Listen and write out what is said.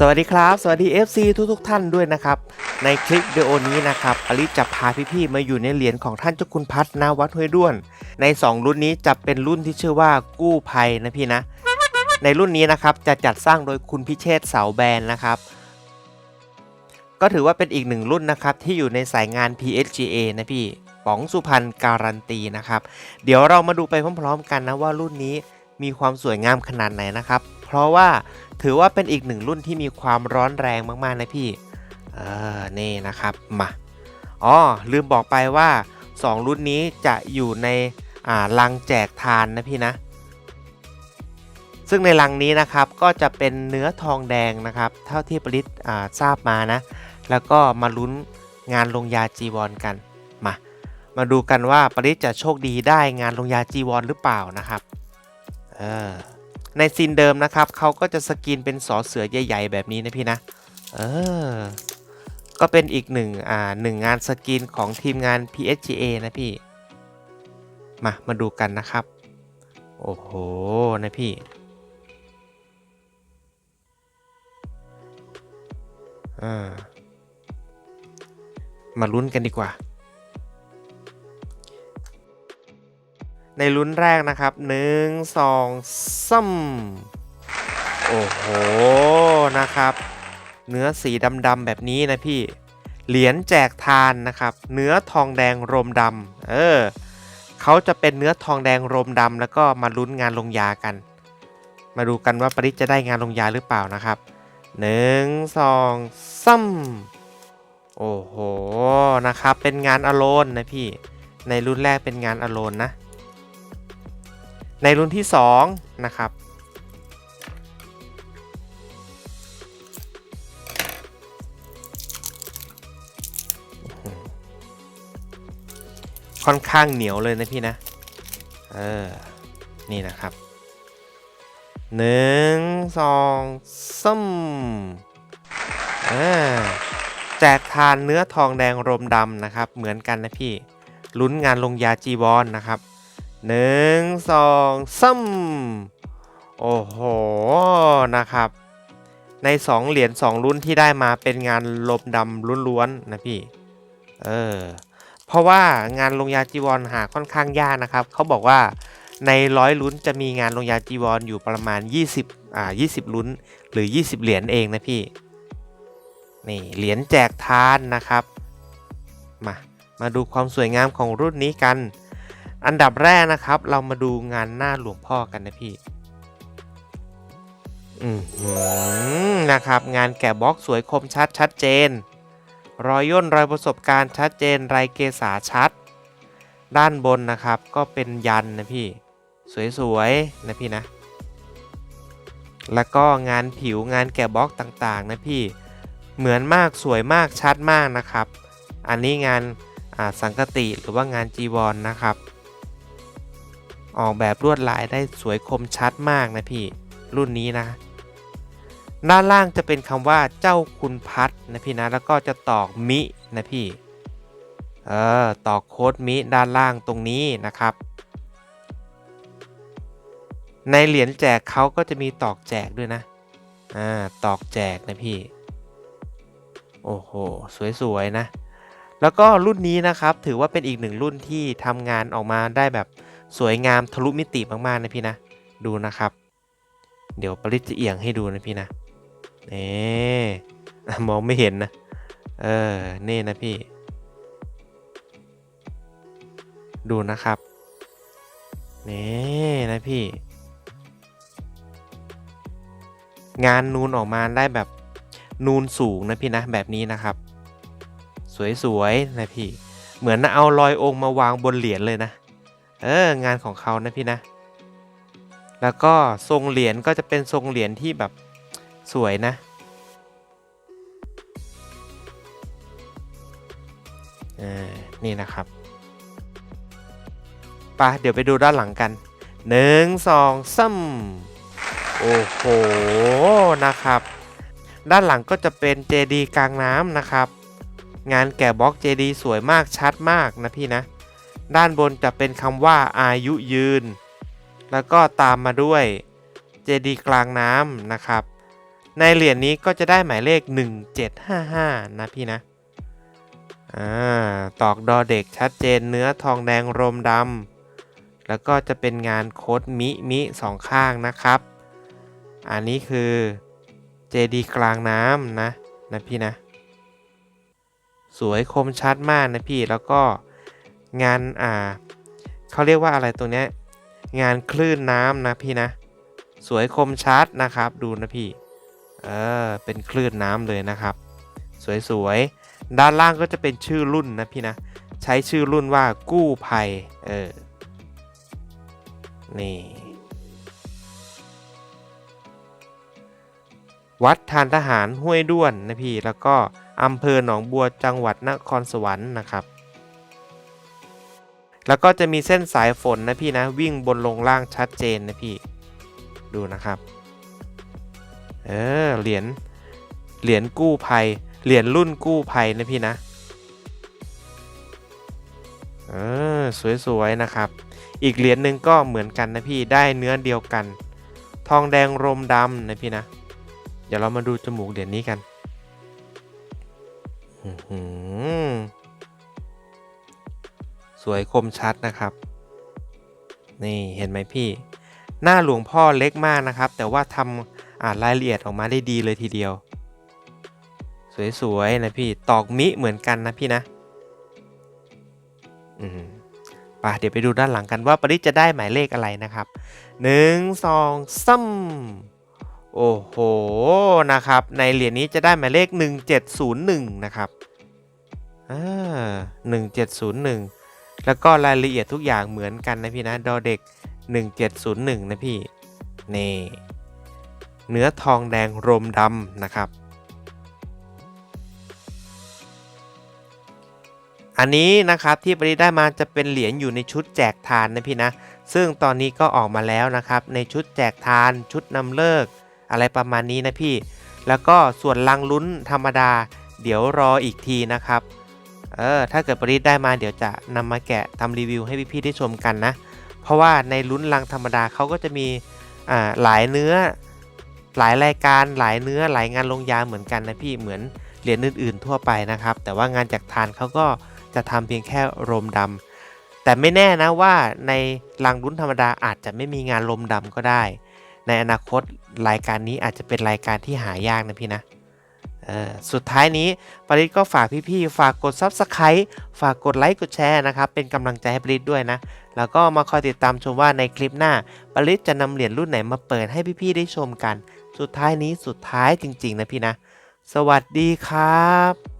สวัสดีครับ สวัสดี FC ทุกทุกๆ ท่านด้วยนะครับ ในคลิปวิดีโอนี้นะครับอลิจะพาพี่ๆมาอยู่ในเหรียญของท่านเจ้าคุณพัฒนาวัดห้วยด้วน ใน 2 รุ่นนี้จะเป็นรุ่นที่ชื่อว่ากู้ภัยนะพี่นะ ในรุ่นนี้นะครับจะจัดสร้างโดยคุณพิเชษเสาแบนนะครับ ก็ถือว่าเป็นอีกหนึ่งรุ่นนะครับที่อยู่ในสายงาน PSGA นะพี่ป๋องสุพรรณการันตีนะครับ เดี๋ยวเรามาดูไปพร้อมๆ กันนะว่ารุ่นนี้มีความสวยงามขนาดไหนนะครับ เพราะว่าถือว่าเป็นอีกหนึ่งรุ่นที่มีความร้อนแรงมากๆนะพี่ เออ นี่นะครับ มา อ๋อ ลืมบอกไปว่า 2 รุ่นนี้จะอยู่ในอ่าลังแจกทานนะพี่นะ ซึ่งในลังนี้นะครับก็จะเป็นเนื้อทองแดงนะครับ เท่าที่ปริศอ่าทราบมานะ แล้วก็มาลุ้นงานลงยาจีวรกัน มา มาดูกันว่าปริศจะโชคดีได้งานลงยาจีวรหรือเปล่านะครับ เออ ในซีนเดิมนะครับเขาก็จะสกรีนเป็นสอเสือใหญ่ ๆ แบบนี้นะพี่นะเออก็เป็นอีกหนึ่งอ่าหนึ่งงานสกรีนของทีมงาน PSGA นะพี่ มา มาดูกันนะครับ โอ้โห นะพี่อ่ามาลุ้นกันดีกว่า ในลุ้นแรกนะครับหนึ่งสองซ้ำโอ้โห นะครับ เนื้อสีดำๆแบบนี้นะพี่ เหรียญแจกทานนะครับ เนื้อทองแดงรมดำเออเขาจะเป็นเนื้อทองแดงรมดำแล้วก็มาลุ้นงานลงยากัน มาดูกันว่าปริศจะได้งานลงยาหรือเปล่านะครับหนึ่งสองซ้ำโอ้โหนะครับเป็นงานอโลนนะพี่ในรุ่นแรกเป็นงานอโลนนะ ในรุ่นที่ 2 นะครับ ค่อนข้างเหนียวเลยนะพี่นะ เออ นี่นะครับหนึ่งสองซ้ำเออแจกทานเนื้อทองแดงรมดำนะครับ เหมือนกันนะพี่ ลุ้นงานลงยาจีวอนนะครับ หนึ่งสองซ้ำโอ้โห นะครับ ใน 2 เหรียญ2 รุ่นที่ได้มาเป็นงานลมดำล้วนๆนะพี่ เออ เพราะว่างานลงยาจีวรหาค่อนข้างยากนะครับ เขาบอกว่าในร้อยลุ้นจะมีงานลงยาจีวรอยู่ประมาณ 20 อ่า 20 ลุ้น หรือ 20 เหรียญเองนะพี่ นี่ เหรียญแจกทานนะครับ มา มาดูความสวยงามของรุ่นนี้กัน อันดับแรกนะครับ เรามาดูงานหน้าหลวงพ่อกันนะพี่อืมหือนะครับ งานแกะบล็อกสวยคมชัดชัดเจน รอยย่นรอยประสบการณ์ชัดเจนไรเกษาชัด ด้านบนนะครับ ก็เป็นยันนะพี่ สวยๆ นะพี่นะ แล้วก็งานผิวงานแกะบล็อกต่างๆ นะพี่ เหมือนมากสวยมากชัดมากนะครับ อันนี้งานสังกติหรือว่างานจีวรนนะครับ ออกแบบลวดลายได้สวยคมชัดมากนะพี่ รุ่นนี้นะ ด้านล่างจะเป็นคำว่าเจ้าคุณพัดนะพี่นะ แล้วก็จะตอกมินะพี่ เออตอกโค้ดมิด้านล่างตรงนี้นะครับ ในเหรียญแจกเขาก็จะมีตอกแจกด้วยนะ อ่า ตอกแจกนะพี่ โอ้โห สวย ๆ นะแล้วก็รุ่นนี้นะครับถือว่าเป็นอีกหนึ่งรุ่นที่ทำงานออกมาได้แบบ สวยงามทะลุมิติมากๆนะพี่นะ ดูนะครับ เดี๋ยวปริศจะเอียงให้ดูนะพี่นะนี่มองไม่เห็นนะ เออนี่นะพี่ ดูนะครับนี่นะพี่ งานนูนออกมาได้แบบนูนสูงนะพี่นะแบบนี้นะครับ สวยๆนะพี่ เหมือนเอารอยองค์มาวางบนเหรียญเลยนะ เอองานของเขานะพี่นะ แล้วก็ทรงเหรียญก็จะเป็นทรงเหรียญที่แบบสวยนะเออนี่นะครับไปะเดี๋ยวไปดูด้านหลังกันหนึ่งสองซ้ำโอ้โหนะครับ ด้านหลังก็จะเป็นเจดีกลางน้ำนะครับ งานแกะบล็อกเจดีสวยมากชัดมากนะพี่นะ ด้านบนจะเป็นคำว่าอายุยืน แล้วก็ตามมาด้วยเจดีกลางน้ำนะครับ ในเหรียญนี้ก็จะได้หมายเลข 1755 นะพี่นะอ่าตอกดอเด็กชัดเจนเนื้อทองแดงรมดำแล้วก็จะเป็นงานโคดมิมิสองข้างนะครับ อันนี้คือเจดีกลางน้ำนะนะพี่นะ สวยคมชัดมากนะพี่แล้วก็ งานอ่าเขาเรียกว่าอะไรตรงเนี้ยงานคลื่นน้ำนะพี่นะ สวยคมชัดนะครับ ดูนะพี่ เออ เป็นคลื่นน้ำเลยนะครับ สวยๆ ด้านล่างก็จะเป็นชื่อรุ่นนะพี่นะ ใช้ชื่อรุ่นว่ากู้ภัย เออ นี่ วัดทานทหารห้วยด้วนนะพี่ แล้วก็อำเภอหนองบัวจังหวัดนครสวรรค์นะครับ แล้วก็จะมีเส้นสายฝนนะพี่นะวิ่งบนลงล่างชัดเจนนะพี่ ดูนะครับ เออเหรียญเหรียญกู้ภัยเหรียญรุ่นกู้ภัยนะพี่นะ เออสวยๆนะครับ อีกเหรียญหนึ่งก็เหมือนกันนะพี่ได้เนื้อเดียวกัน ทองแดงรมดำนะพี่นะ เดี๋ยวเรามาดูจมูกเหรียญนี้กัน อื้อ วยคมชัดนะครับ นี่เห็นไหมพี่ หน้าหลวงพ่อเล็กมากนะครับ แต่ว่าทำอ่านรายละเอียดออกมาได้ดีเลยทีเดียว สวยๆนะพี่ตอกมิเหมือนกันนะพี่นะ อืมป่ะเดี๋ยวไปดูด้านหลังกันว่าปริจะได้หมายเลขอะไรนะครับหนึ่งสองซ้ำโอ้โหนะครับ ในเหรียญนี้จะได้หมายเลข 1701 นะครับอ่า1701 แล้วก็รายละเอียดทุกอย่างเหมือนกันนะพี่นะดอเด็ก 1701 นะพี่นี่เนื้อทองแดงรมดำนะครับ อันนี้นะครับที่ปริได้มาจะเป็นเหรียญอยู่ในชุดแจกทานนะพี่นะ ซึ่งตอนนี้ก็ออกมาแล้วนะครับ ในชุดแจกทานชุดนำเลิก อะไรประมาณนี้นะพี่ แล้วก็ส่วนลังลุ้นธรรมดา เดี๋ยวรออีกทีนะครับ เออถ้าเกิดปริได้มาเดี๋ยวจะนำมาแกะทำรีวิวให้พี่ๆได้ชมกันนะ เพราะว่าในลุ้นลังธรรมดาเขาก็จะมีอ่าหลายเนื้อ หลายรายการหลายเนื้อหลายงานลงยาเหมือนกันนะพี่เหมือนเหรียญอื่นๆทั่วไปนะครับ แต่ว่างานจากทานเขาก็จะทำเพียงแค่รมดำแต่ไม่แน่นะว่าในลังลุ้นธรรมดาอาจจะไม่มีงานลมดำก็ได้ ในอนาคตรายการนี้อาจจะเป็นรายการที่หายากนะพี่นะ สุดท้ายนี้ปริศก็ฝากพี่ๆ ฝากกด Subscribe ฝากกดไลค์กดแชร์นะครับ เป็นกำลังใจให้ปริศด้วยนะ แล้วก็มาคอยติดตามชมว่าในคลิปหน้าปริศจะนำเหรียญรุ่นไหนมาเปิดให้พี่ๆ ได้ชมกัน สุดท้ายนี้สุดท้ายจริง ๆ นะพี่นะ สวัสดีครับ